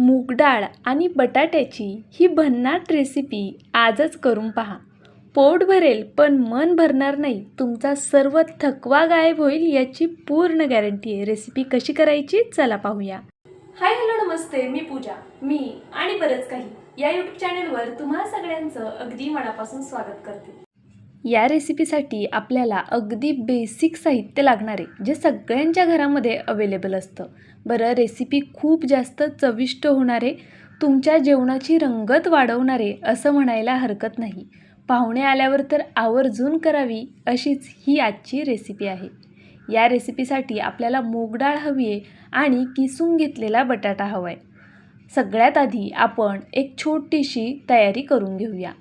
मूग डाळ आणि बटाट्याची ही भन्नाट रेसिपी आजच करून पहा. पोट भरेल पण मन भरणार नाही. तुमचा सर्व थकवा गायब होईल याची पूर्ण गॅरंटी आहे. रेसिपी कशी करायची? चला पाहूया. हाय हॅलो नमस्ते. मी पूजा. मी आणि बरंच काही या यूट्यूब चॅनेलवर तुम्हा सगळ्यांचं अगदी मनापासून स्वागत करते. या रेसिपीसाठी आपल्याला अगदी बेसिक साहित्य लागणार आहे जे सगळ्यांच्या घरामध्ये अवेलेबल असतं. बरं रेसिपी खूप जास्त चविष्ट होणारे तुमच्या जेवणाची रंगत वाढवणारे असं म्हणायला हरकत नाही. पाहुणे आल्यावर तर आवर्जून करावी अशीच ही आजची रेसिपी आहे. या रेसिपीसाठी आपल्याला मूग डाळ हवी आहे आणि किसून घेतलेला बटाटा हवा आहे सगळ्यात आधी आपण एक छोटीशी तयारी करून घेऊया.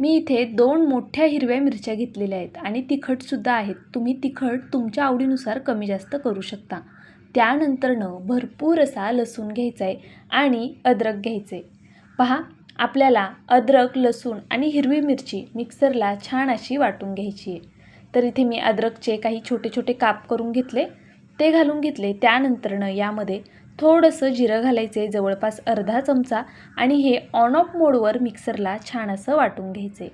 मी इथे दोन मोठ्या हिरव्या मिरच्या घेतलेल्या आहेत आणि तिखटसुद्धा आहेत. तुम्ही तिखट तुमच्या आवडीनुसार कमी जास्त करू शकता. त्यानंतरनं भरपूर असा लसूण घ्यायचा आहे आणि अद्रक घ्यायचं आहे पहा आपल्याला अद्रक लसूण आणि हिरवी मिरची मिक्सरला छान अशी वाटून घ्यायची आहे तर इथे मी अद्रकचे काही छोटे छोटे काप करून घेतले. ते घालून घेतले. त्यानंतरनं यामध्ये थोडंसं जिरं घालायचे जवळपास अर्धा चमचा आणि हे ऑन ऑफ मोडवर मिक्सरला छान असं वाटून घ्यायचे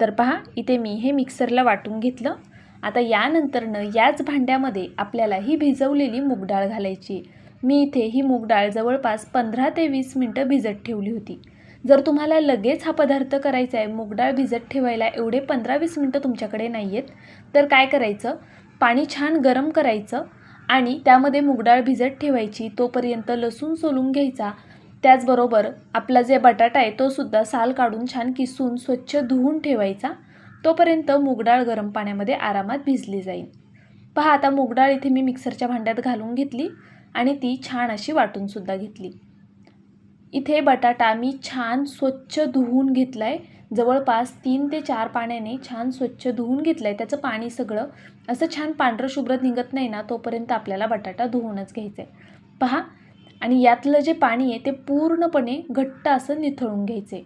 तर पहा इथे मी हे मिक्सरला वाटून घेतलं. आता यानंतरनं याच भांड्यामध्ये आपल्याला ही भिजवलेली मूगडाळ घालायची. मी इथे ही मूगडाळ जवळपास पंधरा ते वीस मिनटं भिजत ठेवली होती. जर तुम्हाला लगेच हा पदार्थ करायचा आहे मूगडाळ भिजत ठेवायला एवढे पंधरा वीस मिनटं तुमच्याकडे नाही आहेत तर काय करायचं? पाणी छान गरम करायचं. आणि त्यामध्ये मुगडाळ भिजत ठेवायची तोपर्यंत लसूण सोलून घ्यायचा. त्याचबरोबर आपला जे बटाटा आहे तो सुद्धा साल काढून छान किसून स्वच्छ धुवून ठेवायचा. तोपर्यंत मुगडाळ गरम पाण्यामध्ये आरामात भिजली जाईल. पहा आता मुगडाळ इथे मी मिक्सरच्या भांड्यात घालून घेतली आणि ती छान अशी वाटूनसुद्धा घेतली. इथे बटाटा मी छान स्वच्छ धुवून घेतला आहे जवळपास तीन ते चार पाण्याने छान स्वच्छ धुवून घेतलं आहे त्याचं पाणी सगळं असं छान पांढरं शुभ्र निघत नाही ना तोपर्यंत आपल्याला बटाटा धुवूनच घ्यायचा आहे पहा आणि यातलं जे पाणी आहे ते पूर्णपणे घट्ट असं निथळून घ्यायचे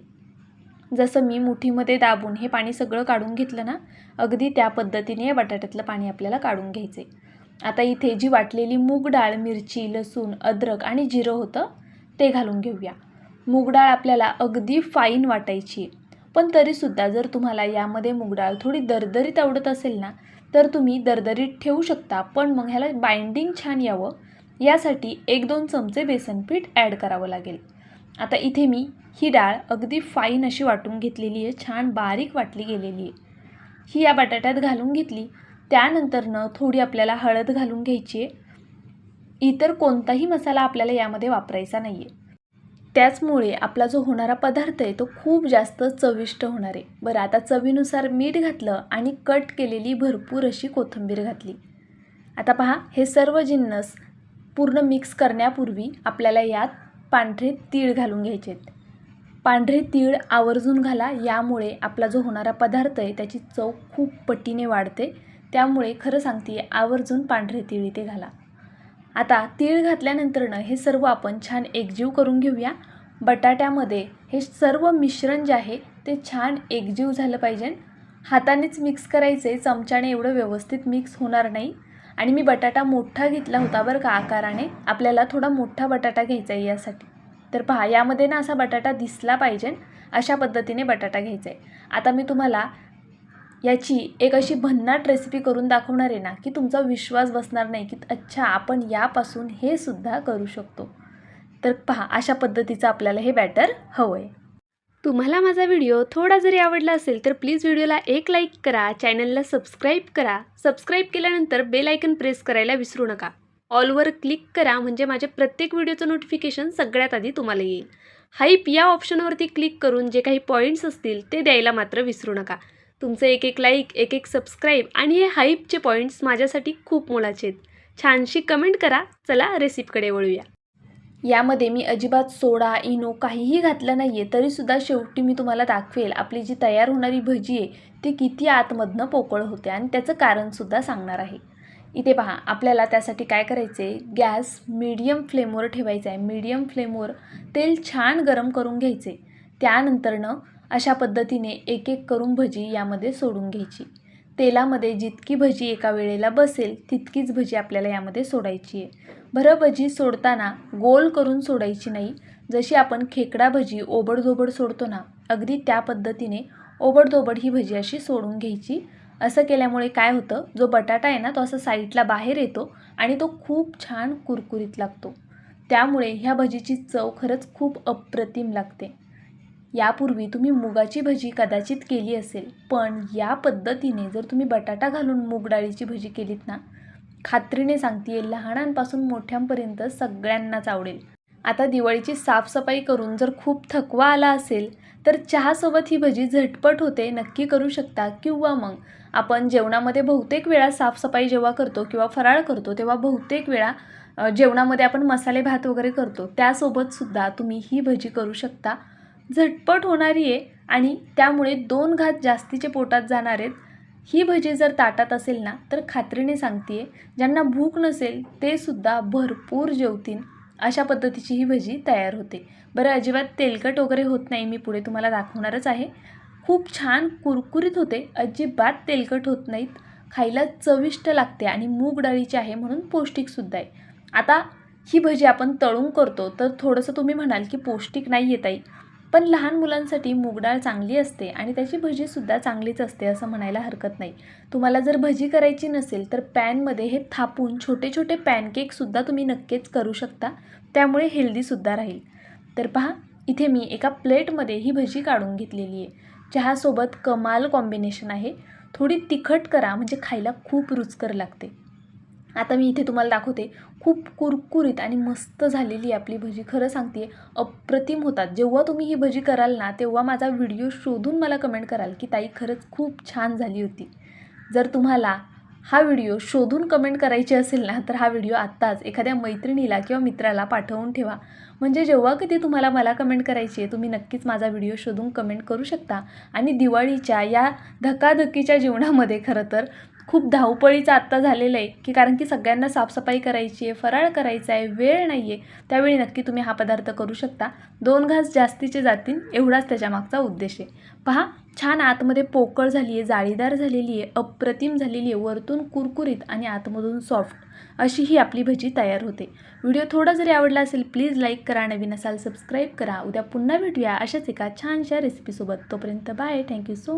जसं मी मुठीमध्ये दाबून हे पाणी सगळं काढून घेतलं ना अगदी त्या पद्धतीने या बटाट्यातलं पाणी आपल्याला काढून घ्यायचे आता इथे जी वाटलेली मूग डाळ मिरची लसूण अद्रक आणि जिरं होतं ते घालून घेऊया. मूग डाळ आपल्याला अगदी फाईन वाटायची पण तरीसुद्धा जर तुम्हाला यामध्ये मुगडाळ थोडी दरदरीत आवडत असेल ना तर तुम्ही दरदरीत ठेवू शकता. पण मग ह्याला बाइंडिंग छान यावं. यासाठी एक दोन चमचे बेसन पीठ ॲड करावं लागेल. आता इथे मी ही डाळ अगदी फाईन अशी वाटून घेतलेली आहे. छान बारीक वाटली गेलेली आहे. ही या बटाट्यात घालून घेतली. त्यानंतरनं थोडी आपल्याला हळद घालून घ्यायची आहे. इतर कोणताही मसाला आपल्याला यामध्ये वापरायचा नाही आहे त्याचमुळे आपला जो होणारा पदार्थ आहे तो खूप जास्त चविष्ट होणार आहे. बरं आता चवीनुसार मीठ घातलं आणि कट केलेली भरपूर अशी कोथिंबीर घातली. आता पहा हे सर्व जिन्नस पूर्ण मिक्स करण्यापूर्वी आपल्याला यात पांढरे तीळ घालून घ्यायचे आहेत. पांढरे तीळ आवर्जून घाला यामुळे आपला जो होणारा पदार्थ आहे त्याची चव खूप पटीने वाढते. त्यामुळे खरं सांगते आवर्जून पांढरे तीळ इथे घाला. आता तीळ घातल्यानंतरनं हे सर्व आपण छान एकजीव करून घेऊया. बटाट्यामध्ये हे सर्व मिश्रण जे आहे ते छान एकजीव झालं पाहिजे. हातानेच मिक्स करायचे चमच्याने एवढं व्यवस्थित मिक्स होणार नाही. आणि मी बटाटा मोठा घेतला होता बरं का आकाराने. आपल्याला थोडा मोठा बटाटा घ्यायचा आहे यासाठी. तर पहा यामध्ये ना असा बटाटा दिसला पाहिजे. अशा पद्धतीने बटाटा घ्यायचा आहे. आता मी तुम्हाला याची एक अशी भन्नाट रेसिपी करून दाखवणार आहे ना की तुमचा विश्वास बसणार नाही की अच्छा आपण यापासून हे सुद्धा करू शकतो. तर पहा अशा पद्धतीचं आपल्याला हे बॅटर हवं आहे तुम्हाला माझा व्हिडिओ थोडा जरी आवडला असेल तर प्लीज व्हिडिओला एक लाईक करा चॅनलला सबस्क्राईब करा. सबस्क्राईब केल्यानंतर बेल आयकन प्रेस करायला विसरू नका. ऑलवर क्लिक करा म्हणजे माझ्या प्रत्येक व्हिडिओचं नोटिफिकेशन सगळ्यात आधी तुम्हाला येईल. हाईप या ऑप्शनवरती क्लिक करून जे काही पॉईंट्स असतील ते द्यायला मात्र विसरू नका. तुमचं एक एक लाईक एक एक सबस्क्राईब आणि हे हाईपचे पॉईंट्स माझ्यासाठी खूप मोलाचे आहेत. छानशी कमेंट करा. चला रेसिपीकडे वळूया. यामध्ये मी अजिबात सोडा इनो काहीही घातलं नाही आहे तरीसुद्धा शेवटी मी तुम्हाला दाखवेल आपली जी तयार होणारी भजी आहे ती किती आतमधनं पोकळ होते आणि त्याचं कारणसुद्धा सांगणार आहे. इथे पहा आपल्याला त्यासाठी काय करायचं आहे गॅस मीडियम फ्लेमवर ठेवायचा आहे मीडियम फ्लेमवर तेल छान गरम करून घ्यायचे त्यानंतरनं अशा पद्धतीने एक एक करून भजी यामध्ये सोडून घ्यायची. तेलामध्ये जितकी भजी एका वेळेला बसेल तितकीच भजी आपल्याला यामध्ये सोडायची आहे. बरं भजी सोडताना गोल करून सोडायची नाही. जशी आपण खेकडा भजी ओबडधोबड सोडतो ना अगदी त्या पद्धतीने ओबडधोबड ही भजी अशी सोडून घ्यायची. असं केल्यामुळे काय होतं जो बटाटा आहे ना तो असं साईडला बाहेर येतो आणि तो खूप छान कुरकुरीत लागतो. त्यामुळे ह्या भजीची चव खरंच खूप अप्रतिम लागते. यापूर्वी तुम्ही मुगाची भजी कदाचित केली असेल पण या पद्धतीने जर तुम्ही बटाटा घालून मूग डाळीची भजी केलीत ना खात्रीने सांगते लहानांपासून मोठ्यांपर्यंत सगळ्यांनाच आवडेल. आता दिवाळीची साफसफाई करून जर खूप थकवा आला असेल तर चहासोबत ही भजी झटपट होते नक्की करू शकता. किंवा मग आपण जेवणामध्ये बहुतेक वेळा साफसफाई जेव्हा करतो किंवा फराळ करतो तेव्हा बहुतेक वेळा जेवणामध्ये आपण मसाले भात वगैरे करतो. त्यासोबतसुद्धा तुम्ही ही भजी करू शकता. झटपट होणारी आहे आणि त्यामुळे दोन घात जास्तीचे पोटात जाणार आहेत ही भजी जर ताटात असेल ना तर खात्रीने सांगते ज्यांना भूक नसेल ते सुद्धा भरपूर जेवतील. अशा पद्धतीची ही भजी तयार होते. बरं अजिबात तेलकट वगैरे होत नाही मी पुढे तुम्हाला दाखवणारच आहे. खूप छान कुरकुरीत होते अजिबात तेलकट होत नाहीत. खायला चविष्ट लागते आणि मूग डाळीची आहे म्हणून पौष्टिकसुद्धा आहे. आता ही भजी आपण तळून करतो तर थोडंसं तुम्ही म्हणाल की पौष्टिक नाही येत आहे पण लहान मुलांसाठी मूग डाळ चांगली असते आणि त्याची भजीसुद्धा चांगलीच असते असं म्हणायला हरकत नाही. तुम्हाला जर भजी करायची नसेल तर पॅनमध्ये हे थापून छोटे छोटे पॅनकेकसुद्धा तुम्ही नक्कीच करू शकता. त्यामुळे हेल्दीसुद्धा राहील. तर पहा इथे मी एका प्लेटमध्ये ही भजी काढून घेतलेली आहे. चहासोबत कमाल कॉम्बिनेशन आहे. थोडी तिखट करा म्हणजे खायला खूप रुचकर लागते. आता मी इथे तुम्हाला दाखवते. खूप कुरकुरीत आणि मस्त झालेली आपली भजी. खरं सांगते अप्रतिम होतात. जेव्हा तुम्ही ही भजी कराल ना तेव्हा माझा व्हिडिओ शोधून मला कमेंट कराल की ताई खरंच खूप छान झाली होती. जर तुम्हाला हा व्हिडिओ शोधून कमेंट करायची असेल ना तर हा व्हिडिओ आत्ताच एखाद्या मैत्रिणीला किंवा मित्राला पाठवून ठेवा. म्हणजे जेव्हा कधी तुम्हाला मला कमेंट करायची आहे तुम्ही नक्कीच माझा व्हिडिओ शोधून कमेंट करू शकता. आणि दिवाळीच्या या धकाधकीच्या जीवनामध्ये खरं तर खूप धावपळीचं आत्ता झालेलं आहे की कारण की सगळ्यांना साफसफाई करायची आहे फराळ करायचा आहे वेळ नाही आहे त्यावेळी नक्की तुम्ही हा पदार्थ करू शकता. दोन घास जास्तीचे जातील एवढाच त्याच्यामागचा उद्देश आहे. पहा छान आतमध्ये पोकळ झाली आहे जाळीदार झालेली आहे अप्रतिम झालेली आहे वरतून कुरकुरीत आणि आतमधून सॉफ्ट अशी ही आपली भजी तयार होते. व्हिडिओ थोडा जरी आवडला असेल प्लीज लाईक करा नवीन असाल सबस्क्राईब करा. उद्या पुन्हा भेटूया अशाच एका छानशा रेसिपीसोबत तोपर्यंत बाय थँक्यू सो